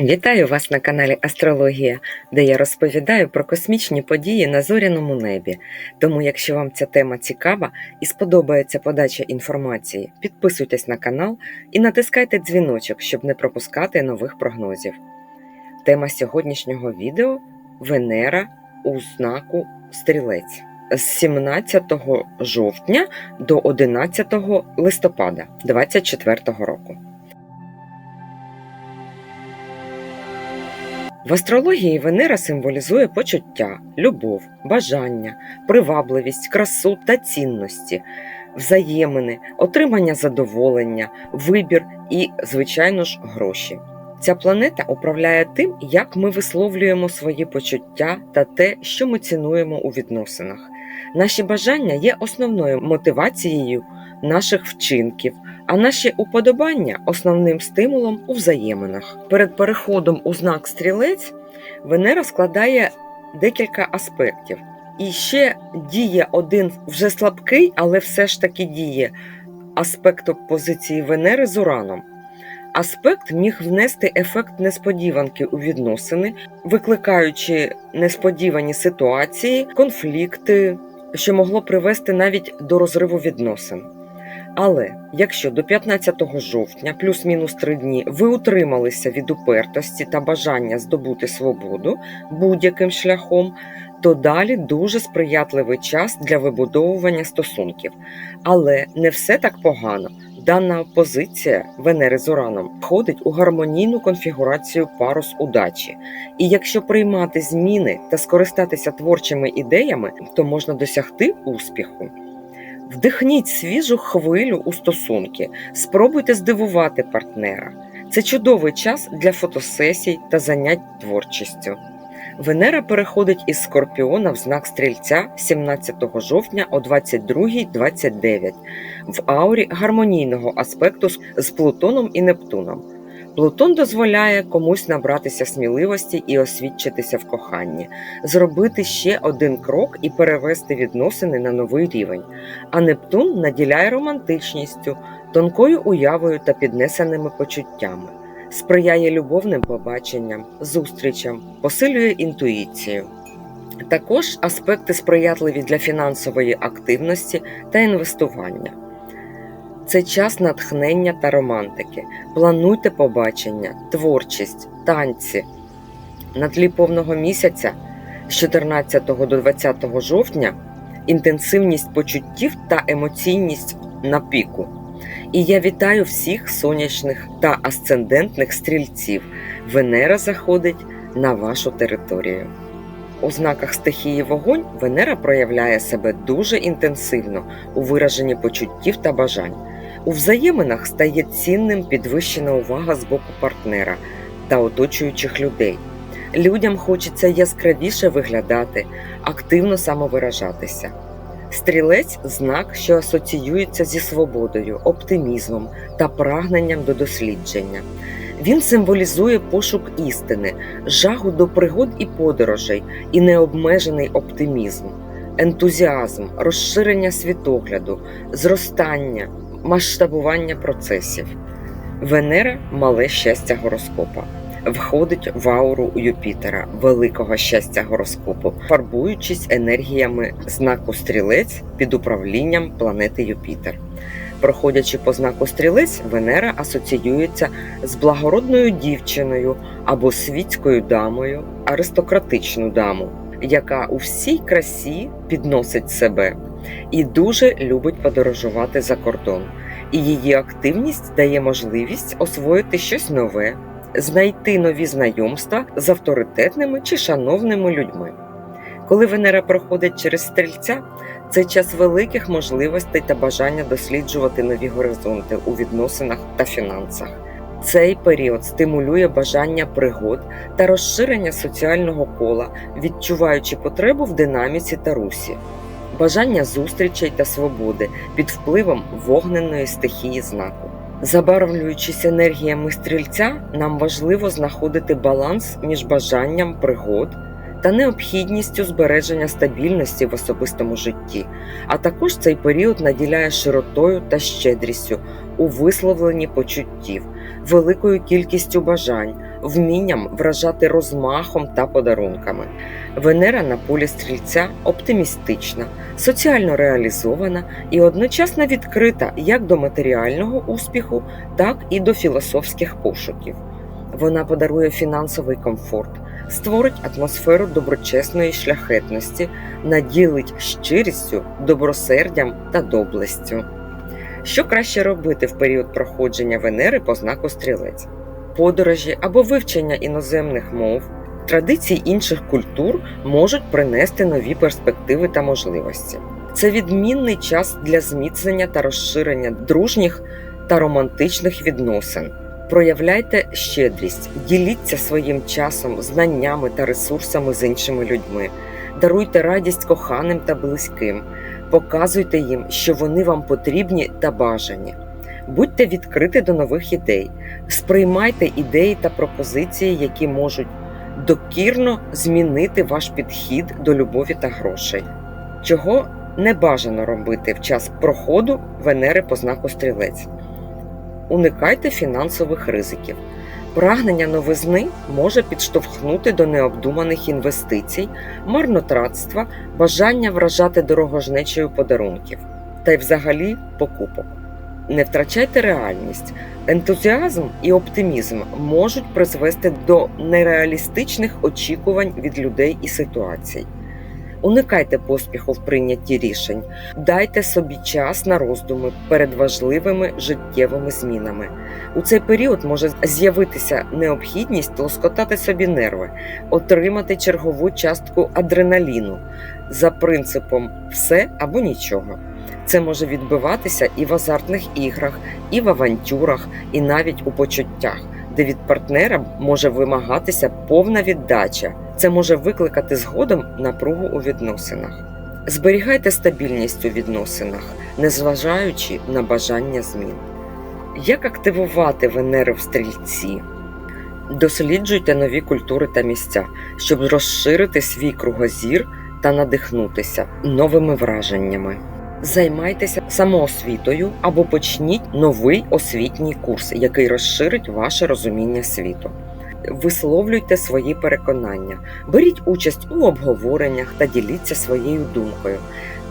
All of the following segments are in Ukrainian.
Вітаю вас на каналі Астрологія, де я розповідаю про космічні події на зоряному небі. Тому, якщо вам ця тема цікава і сподобається подача інформації, підписуйтесь на канал і натискайте дзвіночок, щоб не пропускати нових прогнозів. Тема сьогоднішнього відео Венера у знаку Стрілець з 17 жовтня до 11 листопада 2024 року. В астрології Венера символізує почуття, любов, бажання, привабливість, красу та цінності, взаємини, отримання задоволення, вибір і, звичайно ж, гроші. Ця планета управляє тим, як ми висловлюємо свої почуття та те, що ми цінуємо у відносинах. Наші бажання є основною мотивацією наших вчинків, а наші уподобання основним стимулом у взаєминах. Перед переходом у знак стрілець Венера складає декілька аспектів. І ще діє один вже слабкий, але все ж таки діє аспект опозиції Венери з Ураном. Аспект міг внести ефект несподіванки у відносини, викликаючи несподівані ситуації, конфлікти, що могло привести навіть до розриву відносин. Але якщо до 15 жовтня, плюс-мінус три дні, ви утрималися від упертості та бажання здобути свободу будь-яким шляхом, то далі дуже сприятливий час для вибудовування стосунків. Але не все так погано. Дана опозиція Венери з Ураном входить у гармонійну конфігурацію парус удачі. І якщо приймати зміни та скористатися творчими ідеями, то можна досягти успіху. Вдихніть свіжу хвилю у стосунки, спробуйте здивувати партнера. Це чудовий час для фотосесій та занять творчістю. Венера переходить із Скорпіона в знак стрільця 17 жовтня о 22.29 в аурі гармонійного аспекту з Плутоном і Нептуном. Плутон дозволяє комусь набратися сміливості і освідчитися в коханні, зробити ще один крок і перевести відносини на новий рівень. А Нептун наділяє романтичністю, тонкою уявою та піднесеними почуттями, сприяє любовним побаченням, зустрічам, посилює інтуїцію. Також аспекти сприятливі для фінансової активності та інвестування. Це час натхнення та романтики. Плануйте побачення, творчість, танці. На тлі повного місяця з 14 до 20 жовтня інтенсивність почуттів та емоційність на піку. І я вітаю всіх сонячних та асцендентних стрільців. Венера заходить на вашу територію. У знаках стихії вогонь Венера проявляє себе дуже інтенсивно у вираженні почуттів та бажань. У взаєминах стає цінним підвищена увага з боку партнера та оточуючих людей. Людям хочеться яскравіше виглядати, активно самовиражатися. Стрілець знак, що асоціюється зі свободою, оптимізмом та прагненням до дослідження. Він символізує пошук істини, жагу до пригод і подорожей, і необмежений оптимізм, ентузіазм, розширення світогляду, зростання, масштабування процесів. Венера мале щастя гороскопа. Входить в ауру Юпітера, великого щастя гороскопу, фарбуючись енергіями знаку стрілець під управлінням планети Юпітер. Проходячи по знаку стрілець, Венера асоціюється з благородною дівчиною або світською дамою, аристократичну даму, яка у всій красі підносить себе і дуже любить подорожувати за кордон. І її активність дає можливість освоїти щось нове, знайти нові знайомства з авторитетними чи шановними людьми. Коли Венера проходить через стрільця, це час великих можливостей та бажання досліджувати нові горизонти у відносинах та фінансах. Цей період стимулює бажання пригод та розширення соціального кола, відчуваючи потребу в динаміці та русі, бажання зустрічей та свободи під впливом вогненої стихії знаку. Забарвлюючись енергіями стрільця, нам важливо знаходити баланс між бажанням пригод та необхідністю збереження стабільності в особистому житті, а також цей період наділяє широтою та щедрістю у висловленні почуттів, великою кількістю бажань, вмінням вражати розмахом та подарунками. Венера на полі стрільця оптимістична, соціально реалізована і одночасно відкрита як до матеріального успіху, так і до філософських пошуків. Вона подарує фінансовий комфорт, створить атмосферу доброчесної шляхетності, наділить щирістю, добросердям та доблестю. Що краще робити в період проходження Венери по знаку стрілець? Подорожі або вивчення іноземних мов, традицій інших культур можуть принести нові перспективи та можливості. Це відмінний час для зміцнення та розширення дружніх та романтичних відносин. Проявляйте щедрість, діліться своїм часом, знаннями та ресурсами з іншими людьми, даруйте радість коханим та близьким, показуйте їм, що вони вам потрібні та бажані. Будьте відкриті до нових ідей, сприймайте ідеї та пропозиції, які можуть докірно змінити ваш підхід до любові та грошей. Чого не бажано робити в час проходу Венери по знаку стрілець. Уникайте фінансових ризиків. Прагнення новизни може підштовхнути до необдуманих інвестицій, марнотратства, бажання вражати дорогожнечею подарунків та й взагалі покупок. Не втрачайте реальність. Ентузіазм і оптимізм можуть призвести до нереалістичних очікувань від людей і ситуацій. Уникайте поспіху в прийнятті рішень, дайте собі час на роздуми перед важливими життєвими змінами. У цей період може з'явитися необхідність лоскотати собі нерви, отримати чергову частку адреналіну за принципом все або нічого. Це може відбиватися і в азартних іграх, і в авантюрах, і навіть у почуттях, де від партнера може вимагатися повна віддача. Це може викликати згодом напругу у відносинах. Зберігайте стабільність у відносинах, незважаючи на бажання змін. Як активувати Венеру в стрільці? Досліджуйте нові культури та місця, щоб розширити свій кругозір та надихнутися новими враженнями. Займайтеся самоосвітою або почніть новий освітній курс, який розширить ваше розуміння світу. Висловлюйте свої переконання, беріть участь у обговореннях та діліться своєю думкою.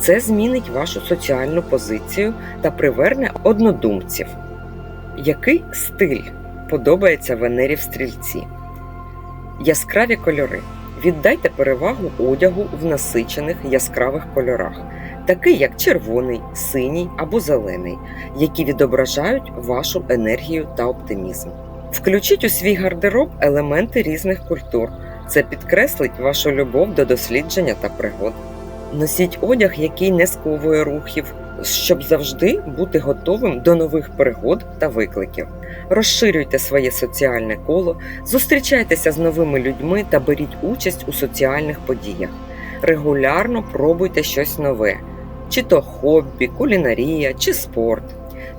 Це змінить вашу соціальну позицію та приверне однодумців. Який стиль подобається Венері в стрільці? Яскраві кольори. Віддайте перевагу одягу в насичених яскравих кольорах, такий як червоний, синій або зелений, які відображають вашу енергію та оптимізм. Включіть у свій гардероб елементи різних культур. Це підкреслить вашу любов до дослідження та пригод. Носіть одяг, який не сковує рухів, щоб завжди бути готовим до нових пригод та викликів. Розширюйте своє соціальне коло, зустрічайтеся з новими людьми та беріть участь у соціальних подіях. Регулярно пробуйте щось нове, чи то хобі, кулінарія, чи спорт.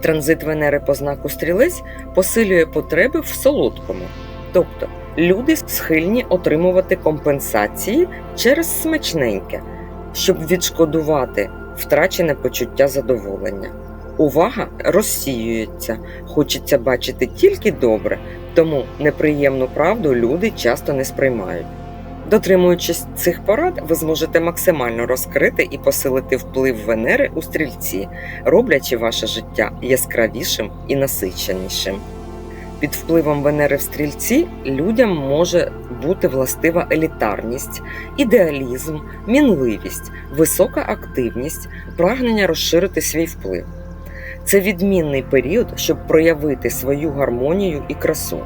Транзит Венери по знаку стрілець посилює потреби в солодкому, тобто люди схильні отримувати компенсації через смачненьке, щоб відшкодувати втрачене почуття задоволення. Увага розсіюється, хочеться бачити тільки добре, тому неприємну правду люди часто не сприймають. Дотримуючись цих порад, ви зможете максимально розкрити і посилити вплив Венери у стрільці, роблячи ваше життя яскравішим і насиченішим. Під впливом Венери в стрільці людям може бути властива елітарність, ідеалізм, мінливість, висока активність, прагнення розширити свій вплив. Це відмінний період, щоб проявити свою гармонію і красу.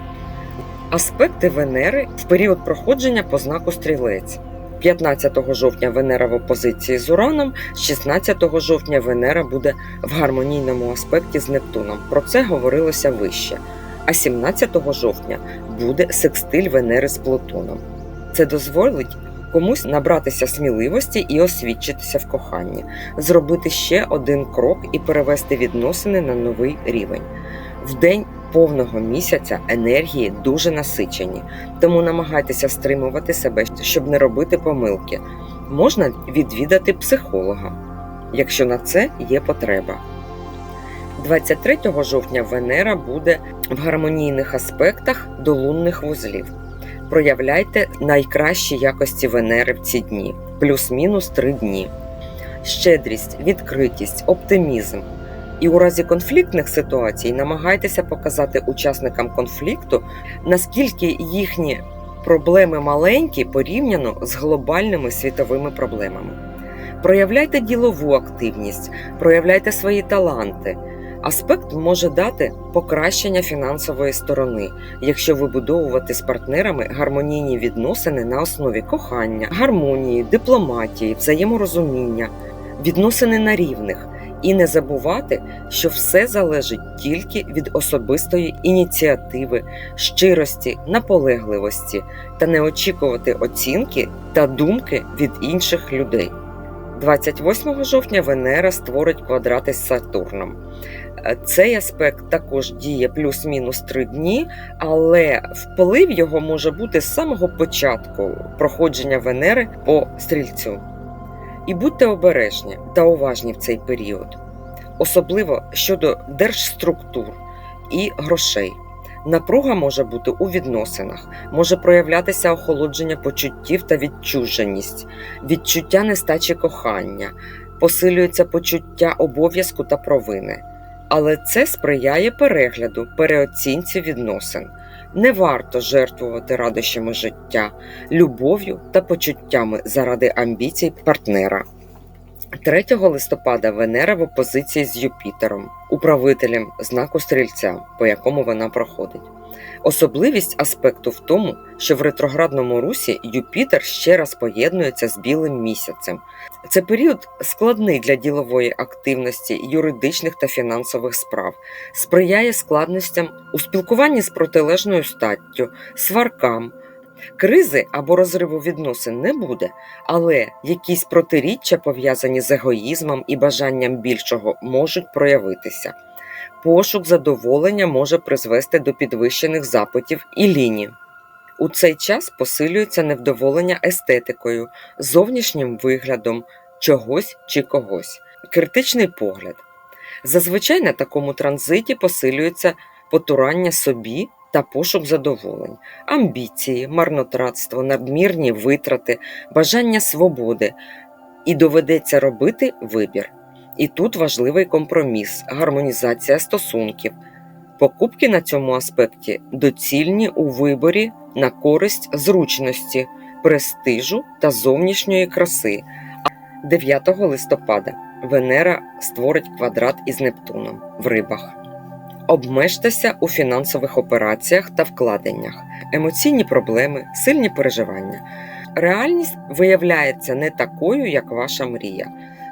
Аспекти Венери в період проходження по знаку стрілець. 15 жовтня Венера в опозиції з Ураном, 16 жовтня Венера буде в гармонійному аспекті з Нептуном. Про це говорилося вище. А 17 жовтня буде секстиль Венери з Плутоном. Це дозволить комусь набратися сміливості і освідчитися в коханні, зробити ще один крок і перевести відносини на новий рівень. В день повного місяця енергії дуже насичені, тому намагайтеся стримувати себе, щоб не робити помилки. Можна відвідати психолога, якщо на це є потреба. 23 жовтня Венера буде в гармонійних аспектах до лунних вузлів. Проявляйте найкращі якості Венери в ці дні, плюс-мінус 3 дні. Щедрість, відкритість, оптимізм. І у разі конфліктних ситуацій намагайтеся показати учасникам конфлікту, наскільки їхні проблеми маленькі порівняно з глобальними світовими проблемами. Проявляйте ділову активність, проявляйте свої таланти. Аспект може дати покращення фінансової сторони, якщо вибудовувати з партнерами гармонійні відносини на основі кохання, гармонії, дипломатії, взаєморозуміння, відносини на рівних, і не забувати, що все залежить тільки від особистої ініціативи, щирості, наполегливості та не очікувати оцінки та думки від інших людей. 28 жовтня Венера створить квадрати з Сатурном. Е, Цей аспект також діє плюс-мінус 3 дні, але вплив його може бути з самого початку проходження Венери по стрільцю. І будьте обережні та уважні в цей період, особливо щодо держструктур і грошей. Напруга може бути у відносинах, може проявлятися охолодження почуттів та відчуженість, відчуття нестачі кохання, посилюється почуття обов'язку та провини. Але це сприяє перегляду, переоцінці відносин. Не варто жертвувати радощами життя, любов'ю та почуттями заради амбіцій партнера. 3 листопада Венера в опозиції з Юпітером, управителем знаку стрільця, по якому вона проходить. Особливість аспекту в тому, що в ретроградному русі Юпітер ще раз поєднується з білим місяцем. Це період складний для ділової активності, юридичних та фінансових справ, сприяє складностям у спілкуванні з протилежною статтю, сваркам. Кризи або розриву відносин не буде, але якісь протиріччя, пов'язані з егоїзмом і бажанням більшого, можуть проявитися. Пошук задоволення може призвести до підвищених запитів і ліній. У цей час посилюється невдоволення естетикою, зовнішнім виглядом чогось чи когось, критичний погляд. Зазвичай на такому транзиті посилюється потурання собі та пошук задоволень, амбіції, марнотратство, надмірні витрати, бажання свободи, і доведеться робити вибір. І тут важливий компроміс, гармонізація стосунків. Покупки на цьому аспекті доцільні у виборі на користь зручності, престижу та зовнішньої краси. 9 листопада Венера створить квадрат із Нептуном в рибах. Обмежтеся у фінансових операціях та вкладеннях, емоційні проблеми, сильні переживання. Реальність виявляється не такою, як ваша мрія.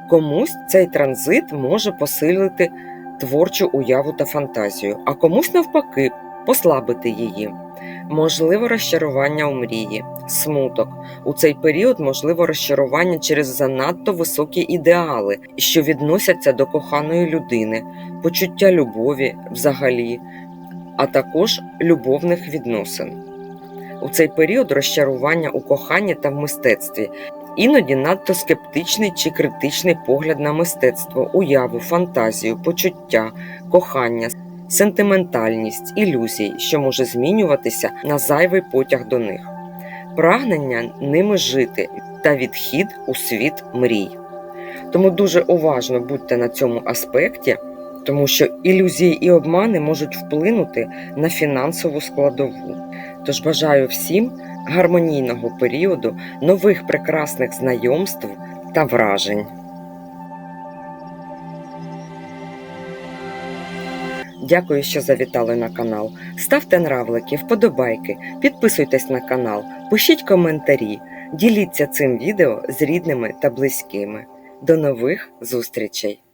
Комусь цей транзит може посилити творчу уяву та фантазію, а комусь навпаки послабити її. Можливо розчарування у мрії, смуток. У цей період можливо розчарування через занадто високі ідеали, що відносяться до коханої людини, почуття любові взагалі, а також любовних відносин. У цей період розчарування у коханні та в мистецтві, іноді надто скептичний чи критичний погляд на мистецтво, уяву, фантазію, почуття, кохання, сентиментальність, ілюзії, що може змінюватися на зайвий потяг до них, прагнення ними жити та відхід у світ мрій. Тому дуже уважно будьте на цьому аспекті, тому що ілюзії і обмани можуть вплинути на фінансову складову. Тож бажаю всім гармонійного періоду, нових прекрасних знайомств та вражень. Дякую, що завітали на канал. Ставте нравлики, вподобайки, підписуйтесь на канал, пишіть коментарі, діліться цим відео з рідними та близькими. До нових зустрічей!